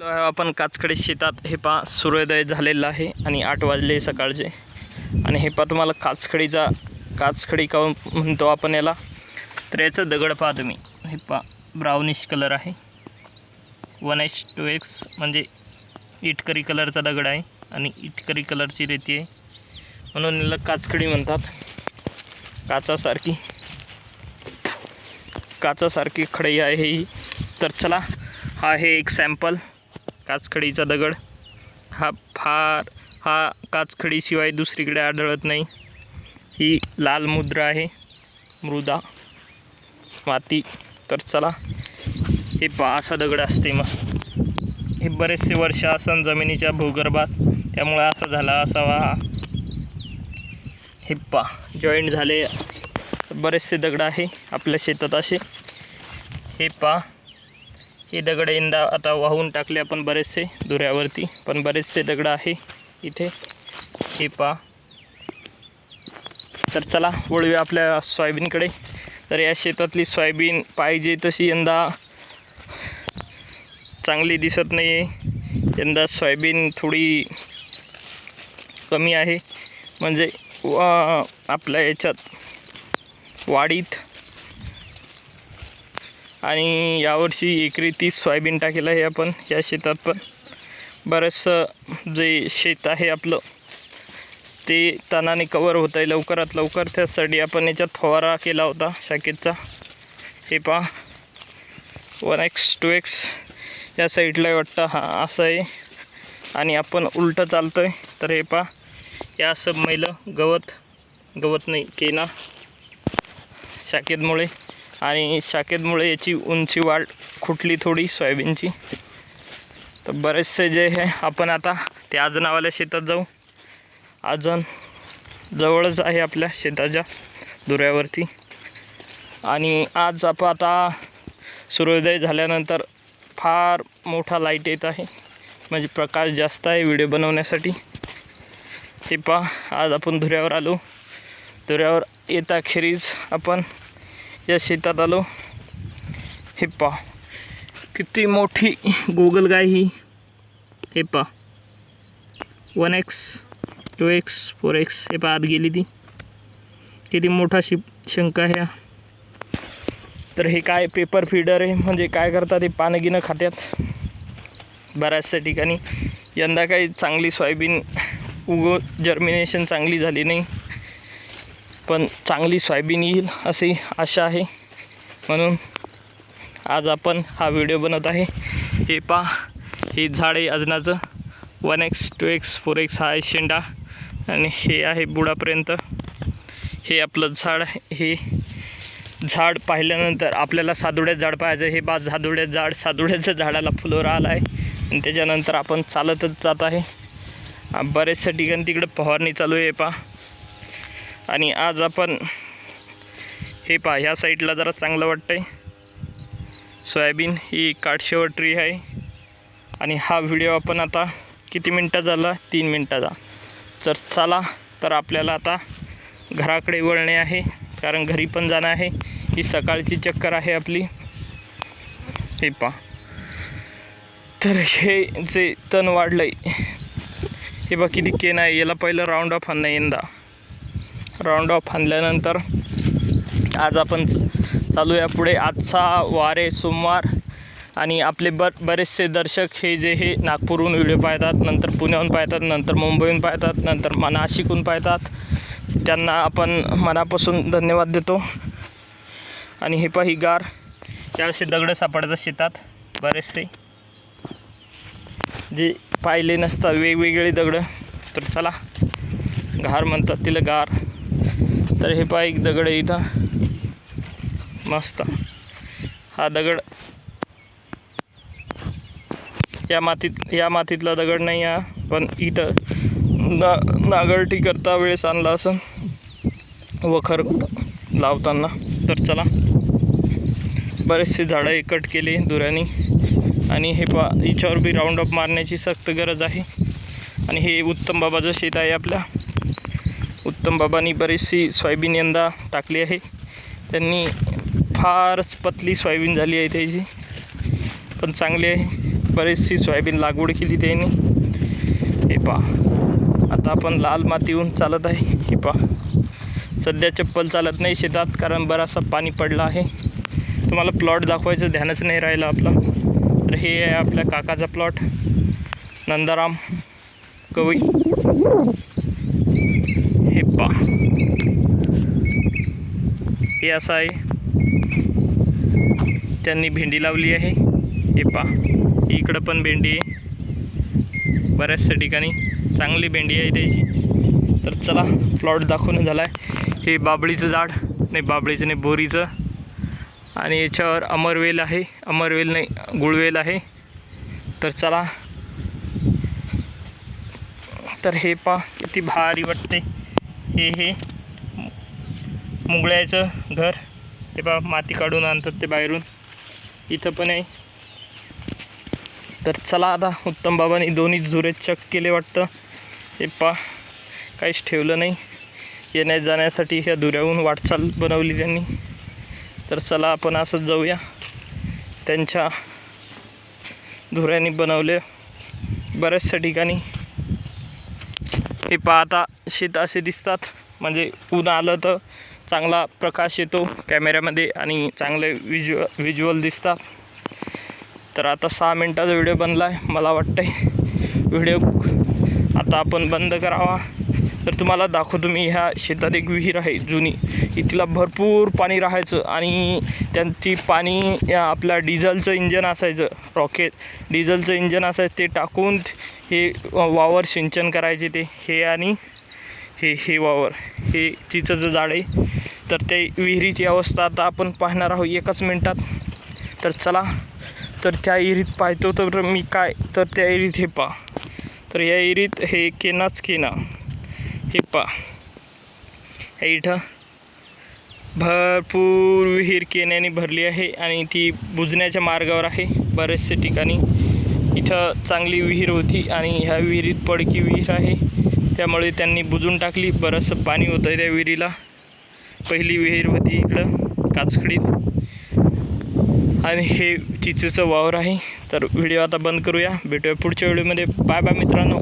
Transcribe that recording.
आपण काचकडे शेतात. हे पा सूर्योदय झालेला आहे आणि आठ वाजले सकाळचे. आणि हे पा तुम्हाला काचखडीचा काचखडी का म्हणतो आपण याला? तर याचं दगड पहा तुम्ही. हे पा ब्राउनिश कलर आहे. वन एच टू एक्स म्हणजे इटकरी कलरचा दगड आहे आणि इटकरी कलरची रेती आहे. म्हणून याला काचखडी म्हणतात. काचासारखी काचासारखी खडई आहे ही. तर चला हा आहे एक सॅम्पल काचखडीचा दगड. हा फार हा काचखडीशिवाय दुसरीकडे आढळत नाही. ही लाल मुद्रा आहे. मृदा. माती. तर चला हे पा असा दगड असते मग हे बरेचसे वर्ष असन जमिनीच्या भूगर्भात. त्यामुळे असा झाला असावा हा. हे पा जॉईंट झाले. बरेचसे दगड आहे आपल्या शेतात असे. हे पा हे दगड यंदा आता वाहून टाकले आपण बरेचसे दुऱ्यावरती. पण बरेचसे दगड आहे इथे. हे पा तर चला वळूया आपल्या सोयाबीनकडे. तर या शेतातली सोयाबीन पाहिजे तशी यंदा चांगली दिसत नाही आहे यंदा सोयाबीन थोडी कमी आहे. म्हणजे व आपल्या याच्यात वाढीत आणि यावर्षी एकरी तीस सोयाबीन टाकेलं आहे आपण या शेतात पण. बरंचसं जे शेत आहे आपलं ते तणाने कवर होत आहे. लवकरात लवकर त्यासाठी आपण याच्यात फवारा केला होता शाखेतचा हे पहा. वन एक्स टू एक्स या साईडला वाटतं. हा असं आहे. आणि आपण उलटं चालतो आहे तर हे पहा. या सब मैलं गवत गवत नाही केना. शाखेतमुळे आणि शाखेतमुळे याची उंची वाढ खुटली थोडी सोयाबीनची. तर बरेचसे जे आहे आपण आता ते आजनावाल्या शेतात जाऊ. आजन जवळच आहे आपल्या शेताच्या दुऱ्यावरती. आणि आज आपण आता सूर्योदय झाल्यानंतर फार मोठा लाइट येत आहे. म्हणजे प्रकाश जास्त आहे व्हिडिओ बनवण्यासाठी. हे पहा आज आपण धुऱ्यावर आलो. धुऱ्यावर येताखेरीज आपण या शेतात आलो हे पा किती मोठी गोगल गाय ही. हे पा one X two X four X हे पा आत गेली ती. किती मोठा शिप शंका ह्या तर हे काय पेपर फीडर आहे म्हणजे काय करतात हे पानं गिनं खात्यात. बऱ्याचशा ठिकाणी. यंदा काही चांगली सोयाबीन उगो जर्मिनेशन चांगली झाली नाही. पण चांगली सोयाबीन येईल अशी आशा आहे. म्हणून आज आपण हा व्हिडिओ बनवत आहे. हे पा हे झाड आहे अजनाचं. One X two X four X हा आहे शेंडा. आणि हे आहे बुडापर्यंत. हे आपलं झाड आहे. हे झाड पाहिल्यानंतर आपल्याला सादुड्यात झाड पाहायचं हे बा सादुड्यात झाड सादुड्याचं झाडाला फुलवर आलं आहे आणि त्याच्यानंतर आपण चालतच जात आहे. बऱ्याचशा ठिकाणी तिकडं फवारणी चालू आहे पा आणि आज आपण हे पहा ह्या साईडला जरा चांगलं वाटतं आहे सोयाबीन ही काठशेवर ट्री आहे. आणि हा व्हिडिओ आपण आता किती मिनटं झाला? तीन मिनटाचा. तर चला तर आपल्याला आता घराकडे वळणे आहे. कारण घरी पण जाणं आहे. ही सकाळची चक्कर आहे आपली. हे पा तर हे जे तण वाढलं आहे हे बघ किती केन आहे. याला पहिलं राऊंड ऑफ आणणं यंदा. राऊंड ऑफ आणल्यानंतर आज आपण चालू या पुढे. आजचा वारे सोमवार आणि आपले ब बरेचसे दर्शक हे जे हे नागपूरहून व्हिडिओ पाहतात नंतर पुण्याहून पाहतात नंतर मुंबईहून पाहतात नंतर नाशिकहून पाहतात. त्यांना आपण मनापासून धन्यवाद देतो. आणि हे पाही गार. या असे दगडं सापडतात शेतात बरेचसे. जे पाहिले नसतात वेगवेगळे दगडं. तर चला घार म्हणतात तिला गार. तर हे पहा एक दगड आहे इथं. मस्त. हा दगड. या मातीत या मातीतला दगड नाही हा पण इथं ना नागरटी करता वेळेस आणला असं वखर लावताना. तर चला. बरेचसे झाडं एकट कट केले दुऱ्याने. आणि हे पा हिच्यावर बी राऊंड अप मारण्याची सक्त गरज आहे. आणि हे उत्तम बाबाचं शेत आहे आपल्या. उत्तम बाबांनी बरीचशी सोयाबीन यंदा टाकली आहे. त्यांनी फारच पतली सोयाबीन झाली आहे त्याची. पण चांगली आहे. बरीचशी सोयाबीन लागवड केली त्यांनी. हे पा आता आपण लाल मातीहून चालत आहे. हे पा सध्या चप्पल चालत नाही शेतात कारण बराचसा पाणी पडलं आहे. तुम्हाला प्लॉट दाखवायचं ध्यानच नाही राहिलं आपलं. तर हे आहे आपल्या काकाचा प्लॉट. नंदाराम कवी. हे पा हे असं आहे. त्यांनी भेंडी लावली आहे. हे पा इकडं पण भेंडी आहे. बऱ्याचशा ठिकाणी चांगली भेंडी आहे त्याची. तर चला प्लॉट दाखवून झाला आहे हे बाबळीचं झाड नाही बाबळीचं नाही बोरीचं. आणि याच्यावर अमरवेल आहे. अमरवेल नाही गुळवेल आहे. तर चला. तर हे पा किती भारी वाटते. हे हे. मुंगळ्याचं घर. हे बा माती काढून आणतात ते बाहेरून. इथं पण आहे. तर चला आता उत्तम बाबांनी दोन्ही जुरे चक केले वाटतं. हे पा काहीच ठेवलं नाही. येण्या जाण्यासाठी ह्या धुऱ्याहून वाटचाल बनवली त्यांनी. तर चला आपण असंच जाऊया. त्यांच्या धुऱ्याने बनवले बऱ्याचशा ठिकाणी. हे पाहता शेत असे दिसतात. म्हणजे ऊन आलं तर चांगला प्रकाश येतो कॅमेऱ्यामध्ये आणि चांगले विज्युअ व्हिज्युअल दिसतात. तर आता सहा मिनटाचा व्हिडिओ बनला आहे मला वाटतं आहे व्हिडिओ आता आपण बंद करावा. तर तुम्हाला दाखवतो मी ह्या शेतात एक विहीर आहे जुनी. इथला भरपूर पाणी राहायचं आणि त्यांची पाणी या आपल्या डिझेलचं इंजन असायचं रॉकेट डिझेलचं इंजन असायचं ते टाकून हे वावर सिंचन करायचे ते हे आणि हे हे वावर. हे चिचचं झाड आहे तर ते विहिरीची अवस्था आता आपण पाहणार आहोत एकाच मिनटात. तर चला तर त्या एरीत पाहतो तर मी काय तर त्या एरीत हे पा तर या एरीत हे केनाच केना. हे पा हे इथं भरपूर विहीर केण्याने भरली आहे आणि ती बुजण्याच्या मार्गावर आहे बरेचसे ठिकाणी. इथं चांगली विहीर होती आणि ह्या विहिरीत पडकी विहीर आहे. त्यामुळे त्यांनी बुजून टाकली. बरंचसं पाणी होतं आहे त्या विहिरीला. पहिली विहीर होती इकडं काचखडीत. आणि हे चिचेचं वावर आहे. तर व्हिडिओ आता बंद करूया. भेटूया पुढच्या व्हिडिओमध्ये. बाय बाय मित्रांनो.